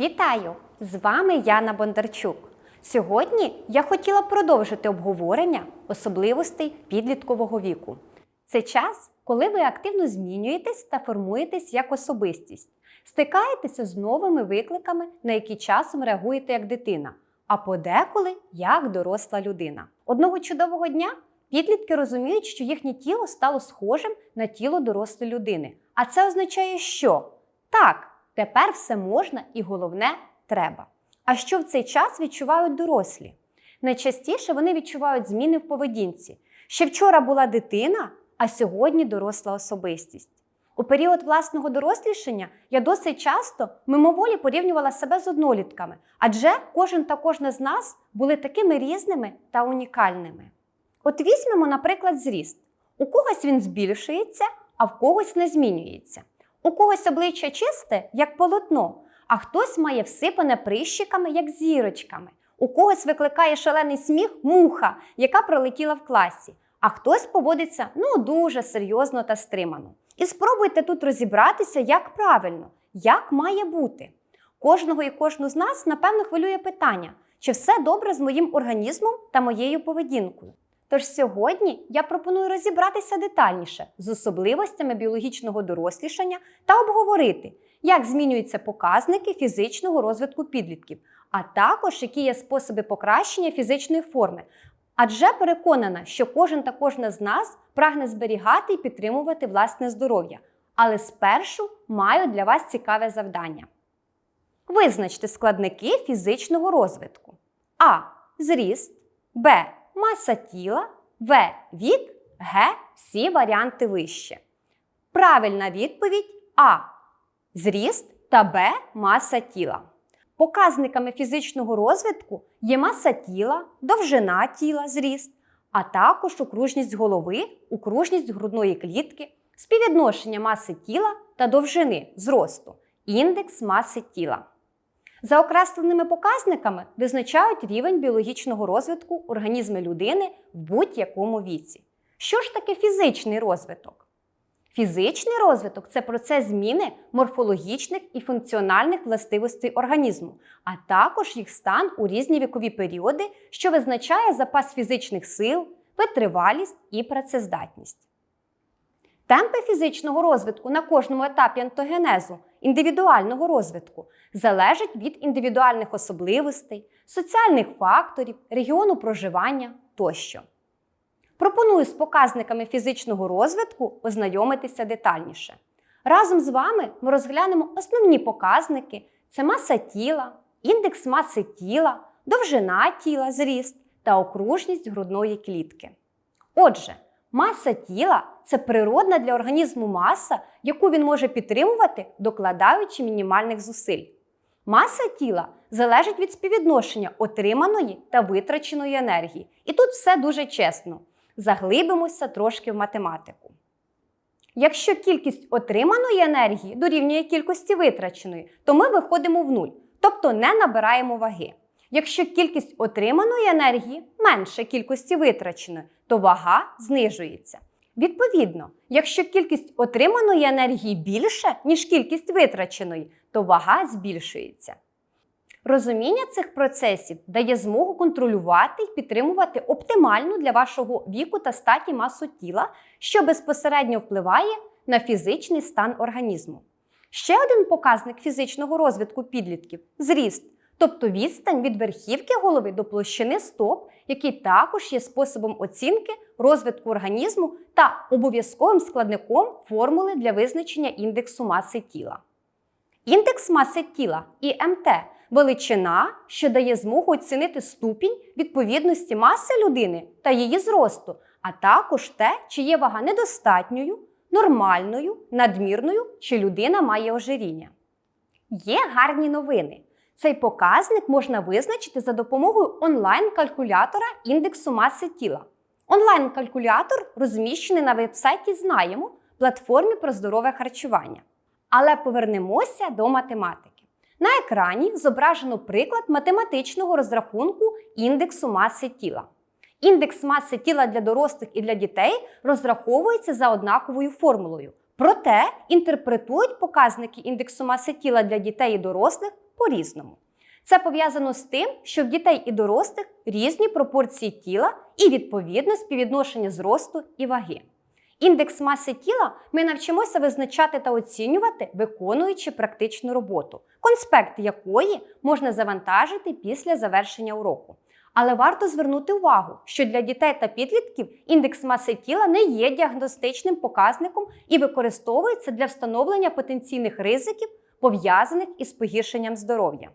Вітаю! З вами Яна Бондарчук. Сьогодні я хотіла продовжити обговорення особливостей підліткового віку. Це час, коли ви активно змінюєтесь та формуєтесь як особистість, стикаєтеся з новими викликами, на які часом реагуєте як дитина, а подеколи як доросла людина. Одного чудового дня підлітки розуміють, що їхнє тіло стало схожим на тіло дорослої людини. А це означає, що так, тепер все можна і головне треба. А що в цей час відчувають дорослі? Найчастіше вони відчувають зміни в поведінці. Ще вчора була дитина, а сьогодні доросла особистість. У період власного дорослішання я досить часто мимоволі порівнювала себе з однолітками, адже кожен та кожна з нас були такими різними та унікальними. От візьмемо, наприклад, зріст. У когось він збільшується, а в когось не змінюється. У когось обличчя чисте, як полотно, а хтось має всипане прищиками, як зірочками. У когось викликає шалений сміх муха, яка пролетіла в класі, а хтось поводиться ну дуже серйозно та стримано. І спробуйте тут розібратися, як правильно, як має бути. Кожного і кожну з нас, напевно, хвилює питання, чи все добре з моїм організмом та моєю поведінкою. Тож сьогодні я пропоную розібратися детальніше з особливостями біологічного дорослішання та обговорити, як змінюються показники фізичного розвитку підлітків, а також які є способи покращення фізичної форми. Адже переконана, що кожен та кожна з нас прагне зберігати і підтримувати власне здоров'я. Але спершу маю для вас цікаве завдання. Визначте складники фізичного розвитку: А. Зріст, Б. Маса тіла, В. Вік, Г. Всі варіанти вище. Правильна відповідь А. Зріст та Б. Маса тіла. Показниками фізичного розвитку є маса тіла, довжина тіла, зріст, а також окружність голови, окружність грудної клітки, співвідношення маси тіла та довжини зросту, індекс маси тіла. За окресленими показниками визначають рівень біологічного розвитку організму людини в будь-якому віці. Що ж таке фізичний розвиток? Фізичний розвиток це процес зміни морфологічних і функціональних властивостей організму, а також їх стан у різні вікові періоди, що визначає запас фізичних сил, витривалість і працездатність. Темпи фізичного розвитку на кожному етапі антогенезу індивідуального розвитку залежать від індивідуальних особливостей, соціальних факторів, регіону проживання тощо. Пропоную з показниками фізичного розвитку ознайомитися детальніше. Разом з вами ми розглянемо основні показники: це маса тіла, індекс маси тіла, довжина тіла, зріст та окружність грудної клітки. Отже, маса тіла це природна для організму маса, яку він може підтримувати, докладаючи мінімальних зусиль. Маса тіла залежить від співвідношення отриманої та витраченої енергії. І тут все дуже чесно. Заглибимося трошки в математику. Якщо кількість отриманої енергії дорівнює кількості витраченої, то ми виходимо в нуль, тобто не набираємо ваги. Якщо кількість отриманої енергії менше кількості витраченої, то вага знижується. Відповідно, якщо кількість отриманої енергії більше, ніж кількість витраченої, то вага збільшується. Розуміння цих процесів дає змогу контролювати і підтримувати оптимальну для вашого віку та статі масу тіла, що безпосередньо впливає на фізичний стан організму. Ще один показник фізичного розвитку підлітків зріст, тобто відстань від верхівки голови до площини стоп, який також є способом оцінки розвитку організму та обов'язковим складником формули для визначення індексу маси тіла. Індекс маси тіла ІМТ величина, що дає змогу оцінити ступінь відповідності маси людини та її зросту, а також те, чи є вага недостатньою, нормальною, надмірною, чи людина має ожиріння. Є гарні новини. Цей показник можна визначити за допомогою онлайн-калькулятора індексу маси тіла. Онлайн-калькулятор розміщений на вебсайті Знаємо платформі про здорове харчування. Але повернемося до математики. На екрані зображено приклад математичного розрахунку індексу маси тіла. Індекс маси тіла для дорослих і для дітей розраховується за однаковою формулою. Проте інтерпретують показники індексу маси тіла для дітей і дорослих по-різному. Це пов'язано з тим, що в дітей і дорослих різні пропорції тіла і відповідне співвідношення зросту і ваги. Індекс маси тіла ми навчимося визначати та оцінювати, виконуючи практичну роботу, конспект якої можна завантажити після завершення уроку. Але варто звернути увагу, що для дітей та підлітків індекс маси тіла не є діагностичним показником і використовується для встановлення потенційних ризиків, пов'язаних із погіршенням здоров'я.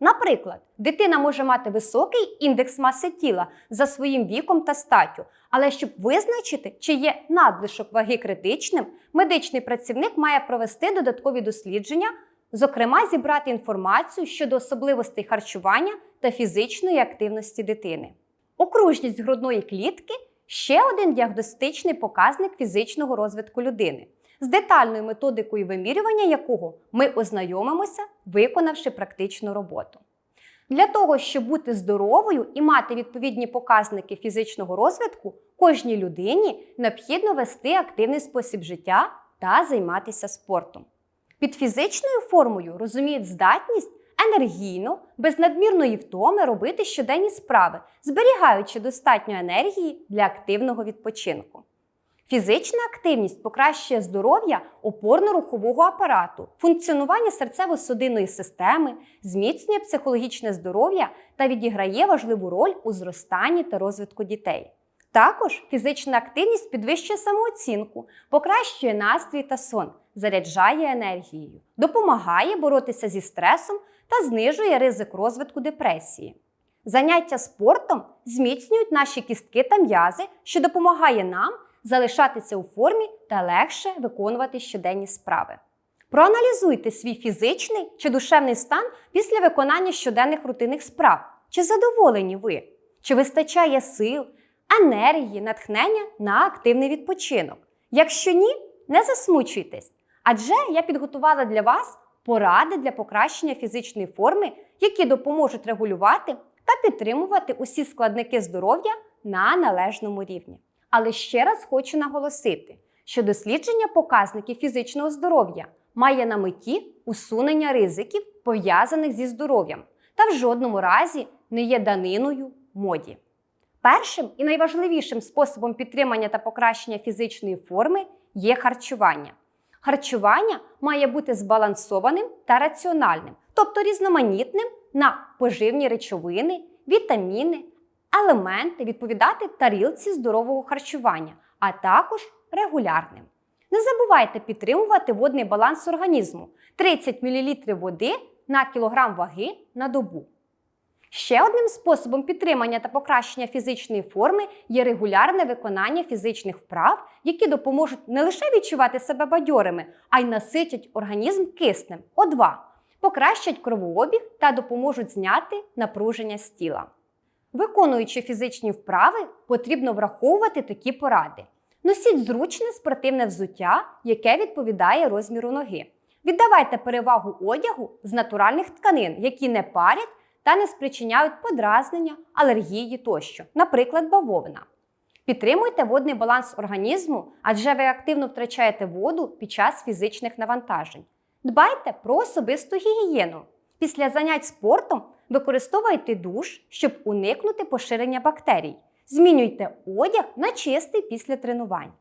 Наприклад, дитина може мати високий індекс маси тіла за своїм віком та статтю, але щоб визначити, чи є надлишок ваги критичним, медичний працівник має провести додаткові дослідження, зокрема, зібрати інформацію щодо особливостей харчування та фізичної активності дитини. Окружність грудної клітки ще один діагностичний показник фізичного розвитку людини, з детальною методикою вимірювання якого ми ознайомимося, виконавши практичну роботу. Для того, щоб бути здоровою і мати відповідні показники фізичного розвитку, кожній людині необхідно вести активний спосіб життя та займатися спортом. Під фізичною формою розуміють здатність енергійно, без надмірної втоми робити щоденні справи, зберігаючи достатньо енергії для активного відпочинку. Фізична активність покращує здоров'я опорно-рухового апарату, функціонування серцево-судинної системи, зміцнює психологічне здоров'я та відіграє важливу роль у зростанні та розвитку дітей. Також фізична активність підвищує самооцінку, покращує настрій та сон, заряджає енергією, допомагає боротися зі стресом та знижує ризик розвитку депресії. Заняття спортом зміцнюють наші кістки та м'язи, що допомагає нам залишатися у формі та легше виконувати щоденні справи. Проаналізуйте свій фізичний чи душевний стан після виконання щоденних рутинних справ. Чи задоволені ви? Чи вистачає сил, енергії, натхнення на активний відпочинок? Якщо ні, не засмучуйтесь, адже я підготувала для вас поради для покращення фізичної форми, які допоможуть регулювати та підтримувати усі складники здоров'я на належному рівні. Але ще раз хочу наголосити, що дослідження показників фізичного здоров'я має на меті усунення ризиків, пов'язаних зі здоров'ям, та в жодному разі не є даниною моді. Першим і найважливішим способом підтримання та покращення фізичної форми є харчування. Харчування має бути збалансованим та раціональним, тобто різноманітним на поживні речовини, вітаміни, елементи відповідати тарілці здорового харчування, а також регулярним. Не забувайте підтримувати водний баланс організму 30 мл води на кілограм ваги на добу. Ще одним способом підтримання та покращення фізичної форми є регулярне виконання фізичних вправ, які допоможуть не лише відчувати себе бадьорими, а й наситять організм киснем О2, покращать кровообіг та допоможуть зняти напруження з тіла. Виконуючи фізичні вправи, потрібно враховувати такі поради. Носіть зручне спортивне взуття, яке відповідає розміру ноги. Віддавайте перевагу одягу з натуральних тканин, які не парять та не спричиняють подразнення, алергії тощо, наприклад, бавовна. Підтримуйте водний баланс організму, адже ви активно втрачаєте воду під час фізичних навантажень. Дбайте про особисту гігієну. Після занять спортом використовуйте душ, щоб уникнути поширення бактерій. Змінюйте одяг на чистий після тренувань.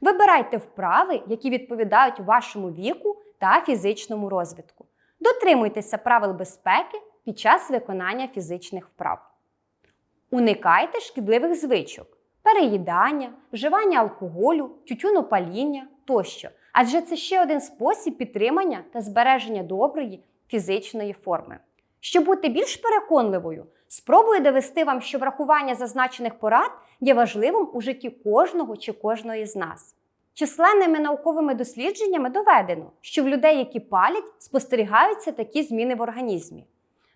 Вибирайте вправи, які відповідають вашому віку та фізичному розвитку. Дотримуйтеся правил безпеки під час виконання фізичних вправ. Уникайте шкідливих звичок, переїдання, вживання алкоголю, тютюнопаління тощо, адже це ще один спосіб підтримання та збереження доброї фізичної форми. Щоб бути більш переконливою, спробую довести вам, що врахування зазначених порад є важливим у житті кожного чи кожної з нас. Численними науковими дослідженнями доведено, що в людей, які палять, спостерігаються такі зміни в організмі.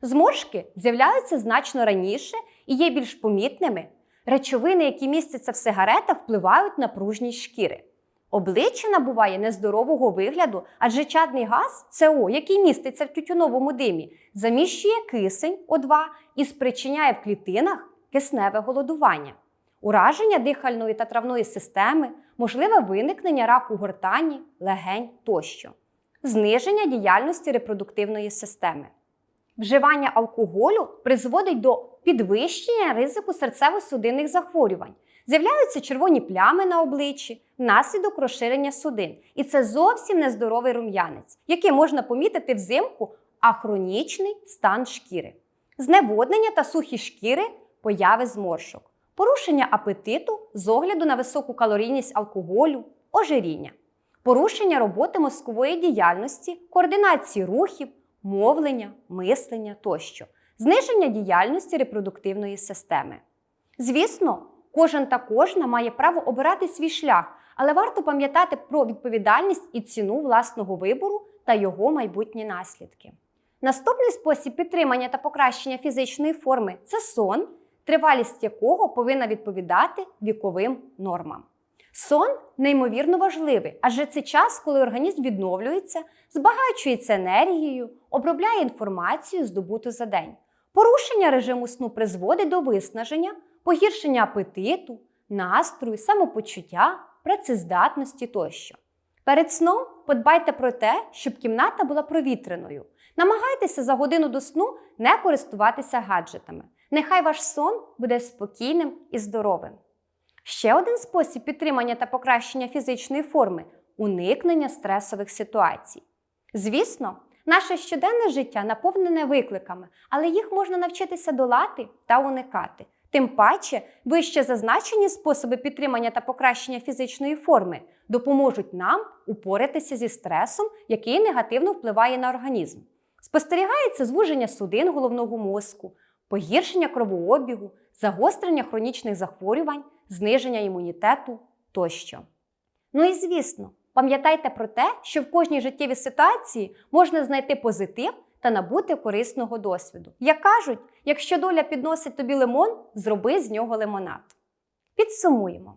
Зморшки з'являються значно раніше і є більш помітними. Речовини, які містяться в сигаретах, впливають на пружність шкіри. Обличчя набуває нездорового вигляду, адже чадний газ СО, який міститься в тютюновому димі, заміщує кисень О2 і спричиняє в клітинах кисневе голодування, ураження дихальної та травної системи, можливе виникнення раку гортані, легень тощо, зниження діяльності репродуктивної системи. Вживання алкоголю призводить до підвищення ризику серцево-судинних захворювань. З'являються червоні плями на обличчі внаслідок розширення судин. І це зовсім нездоровий рум'янець, який можна помітити взимку, а хронічний стан шкіри. Зневоднення та сухі шкіри появи зморшок, порушення апетиту з огляду на високу калорійність алкоголю, ожиріння, порушення роботи мозкової діяльності, координації рухів, мовлення, мислення тощо, зниження діяльності репродуктивної системи. Звісно, кожен та кожна має право обирати свій шлях, але варто пам'ятати про відповідальність і ціну власного вибору та його майбутні наслідки. Наступний спосіб підтримання та покращення фізичної форми це сон, тривалість якого повинна відповідати віковим нормам. Сон неймовірно важливий, адже це час, коли організм відновлюється, збагачується енергією, обробляє інформацію, здобуту за день. Порушення режиму сну призводить до виснаження, погіршення апетиту, настрою, самопочуття, працездатності тощо. Перед сном подбайте про те, щоб кімната була провітреною. Намагайтеся за годину до сну не користуватися гаджетами. Нехай ваш сон буде спокійним і здоровим. Ще один спосіб підтримання та покращення фізичної форми уникнення стресових ситуацій. Звісно, наше щоденне життя наповнене викликами, але їх можна навчитися долати та уникати. Тим паче, вище зазначені способи підтримання та покращення фізичної форми допоможуть нам упоратися зі стресом, який негативно впливає на організм. Спостерігається звуження судин головного мозку, погіршення кровообігу, загострення хронічних захворювань, зниження імунітету тощо. Ну і звісно, пам'ятайте про те, що в кожній життєвій ситуації можна знайти позитив та набути корисного досвіду. Як кажуть, якщо доля підносить тобі лимон, зроби з нього лимонад. Підсумуємо.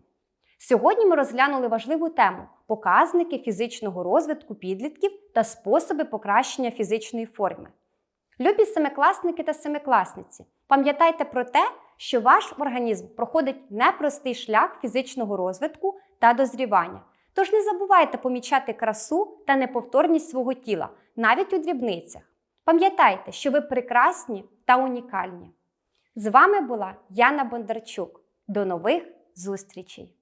Сьогодні ми розглянули важливу тему показники фізичного розвитку підлітків та способи покращення фізичної форми. Любі семикласники та семикласниці, пам'ятайте про те, що ваш організм проходить непростий шлях фізичного розвитку та дозрівання. Тож не забувайте помічати красу та неповторність свого тіла, навіть у дрібницях. Пам'ятайте, що ви прекрасні та унікальні. З вами була Яна Бондарчук. До нових зустрічей!